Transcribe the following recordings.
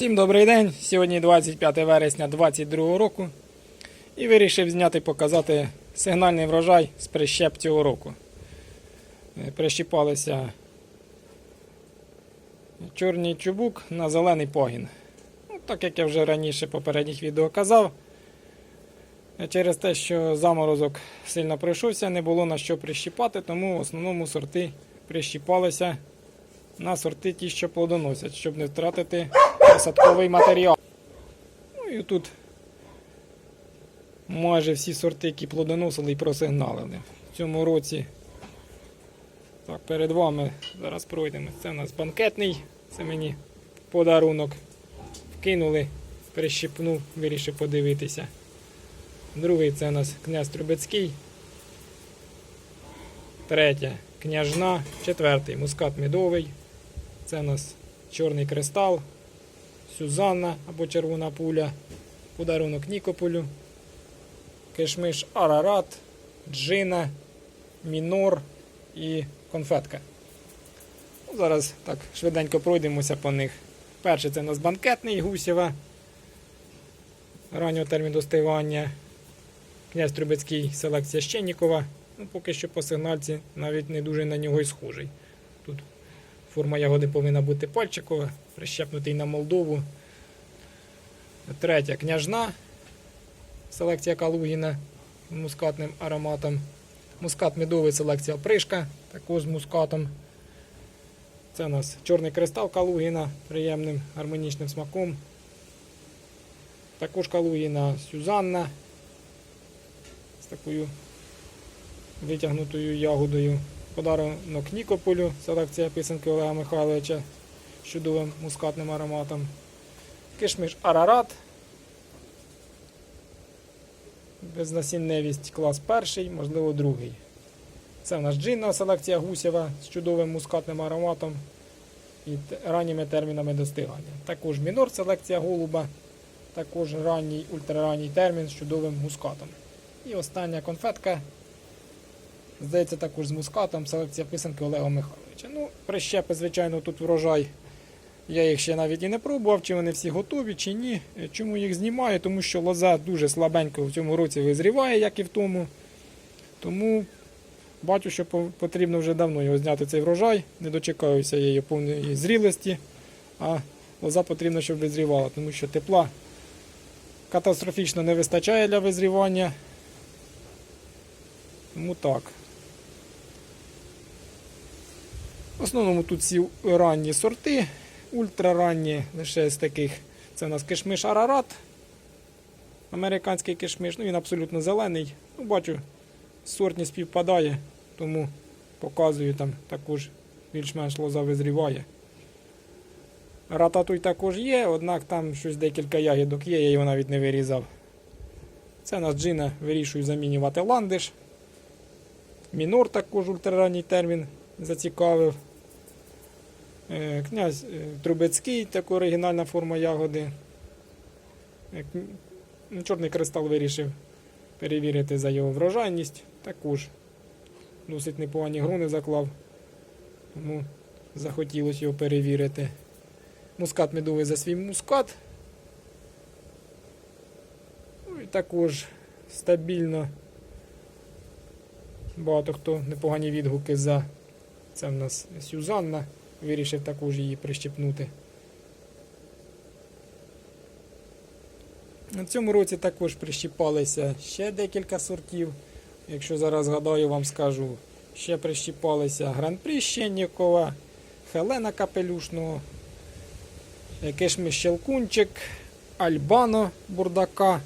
Всім добрий день! Сьогодні 25 вересня 2022 року. І вирішив зняти і показати сигнальний врожай з прищеп цього року. Е, Прищіпалися чорний чубук на зелений погін. Ну, так як я вже раніше попередніх відео казав, е, через те, що заморозок сильно пройшовся, не було на що прищіпати, тому в основному сорти прищіпалися на сорти ті, що плодоносять, щоб не втратити посадковий матеріал. Ну і тут майже всі сорти, які плодоносили і просигналили. В цьому році так, перед вами зараз пройдемо. Це у нас банкетний, це мені подарунок. Вкинули, прищипнув, вирішив подивитися. Другий це у нас князь Трубецький. Третє княжна. Четвертий мускат медовий. Це у нас чорний кристал. Сюзанна або червона пуля, подарунок Нікополю, кишмиш Арарат, Джина, Мінор і конфетка. Ну, Зараз так швиденько пройдемося по них. Перший це у нас банкетний Гусєва. Раннього термін достигання. Князь Трубецький селекція Щеннікова. Ну, поки що по сигнальці навіть не дуже на нього й схожий. Тут форма ягоди повинна бути пальчикова, прищепнутий на Молдову. Третя княжна. Селекція Калугіна мускатним ароматом. Мускат медовий селекція Пришка, також з мускатом. Це у нас чорний кристал Калугіна приємним гармонічним смаком. Також Калугіна Сюзанна з такою витягнутою ягодою. Подарунок Нікополю, селекція писанки Олега Михайловича з чудовим мускатним ароматом. Кишмиш Арарат. Безнасінневість клас перший, можливо, другий. Це в нас джинна селекція Гусєва з чудовим мускатним ароматом і ранніми термінами достигання. Також мінор селекція голуба, також ранній ультраранній термін з чудовим мускатом. І остання конфетка. Здається, також з мускатом селекція писанки Олега Михайловича. Ну, прищепи, звичайно, тут врожай. Я їх ще навіть і не пробував, чи вони всі готові, чи ні. Е, Чому їх знімаю? Тому що лоза дуже слабенько в цьому році визріває, як і в тому. Тому бачу, що потрібно вже давно його зняти цей врожай. Не дочекаюся її повної зрілості, а лоза потрібно, щоб визрівала, тому що тепла катастрофічно не вистачає для визрівання. Тому так. В основному тут всі ранні сорти, ультраранні, лише з таких. Це у нас кишмиш Арарат. Американський кишмиш. Ну, він абсолютно зелений. Ну, бачу, сортність співпадає, тому показую там також більш-менш лоза визріває. Рататуй також є, однак там щось декілька ягідок є, я його навіть не вирізав. Це у нас джина вирішую замінювати ландиш. Мінор також ультраранній термін зацікавив. Е, Князь е, Трубецький, така оригінальна форма ягоди. Е, ну, Чорний кристал вирішив перевірити за його врожайність. Також досить непогані грони заклав. Тому захотілося його перевірити. Мускат медовий за свій мускат. Ну і також стабільно. Багато хто непогані відгуки за це в нас Сюзанна. Вирішив також її прищепнути. На цьому році також прищіпалися ще декілька сортів. Якщо зараз згадаю, вам скажу, ще прищіпалися Гран-прі Щеннікова, Хелена Капелюшного, Кишмиш Щелкунчик, Альбано Бурдака,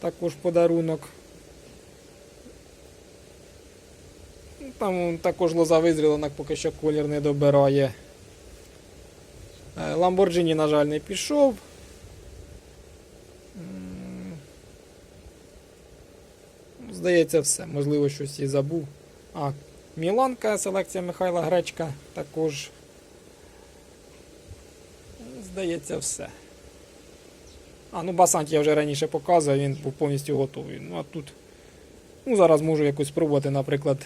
також подарунок. Там також лоза визріла, поки що колір не добирає. Е, Ламборджині, на жаль, не пішов. Здається, все. Можливо, щось і забув. А, Міланка, селекція Михайла Гречка також. Здається, все. А, ну Басант я вже раніше показував, він був повністю готовий. Ну а тут. Ну, зараз можу якось спробувати, наприклад,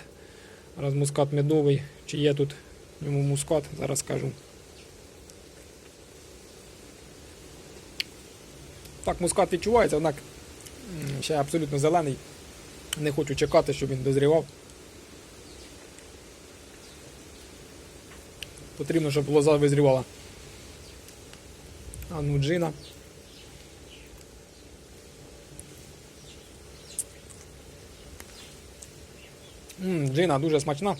раз мускат медовий, чи є тут в ньому мускат, зараз скажу. Так, мускат відчувається, однак ще абсолютно зелений. Не хочу чекати, щоб він дозрівав. Потрібно, щоб лоза визрівала. А ну, джина. М, джина дуже смачна.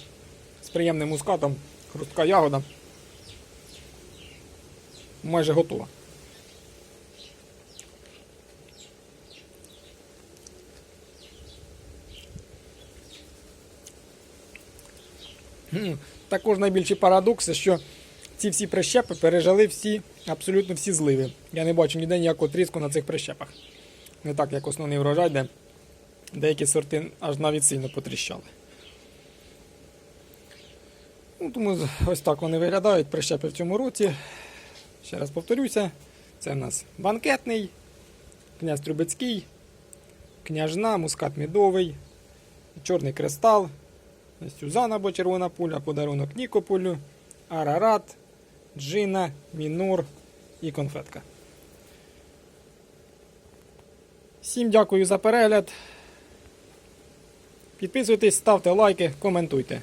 З приємним мускатом. Хрустка ягода. Майже готова. Також найбільший парадокс, що ці всі прищепи пережили всі, абсолютно всі зливи. Я не бачу ніде ніякого тріску на цих прищепах. Не так, як основний врожай, де деякі сорти аж навіть сильно потріщали. Ну, тому ось так вони виглядають прищепи в цьому році. Ще раз повторюся, це в нас банкетний, князь Трубецький, княжна, мускат мідовий, чорний кристал, Сюзан або червона пуля, подарунок Нікополю, Арарат, Джина, Мінор і конфетка. Всім дякую за перегляд. Підписуйтесь, ставте лайки, коментуйте.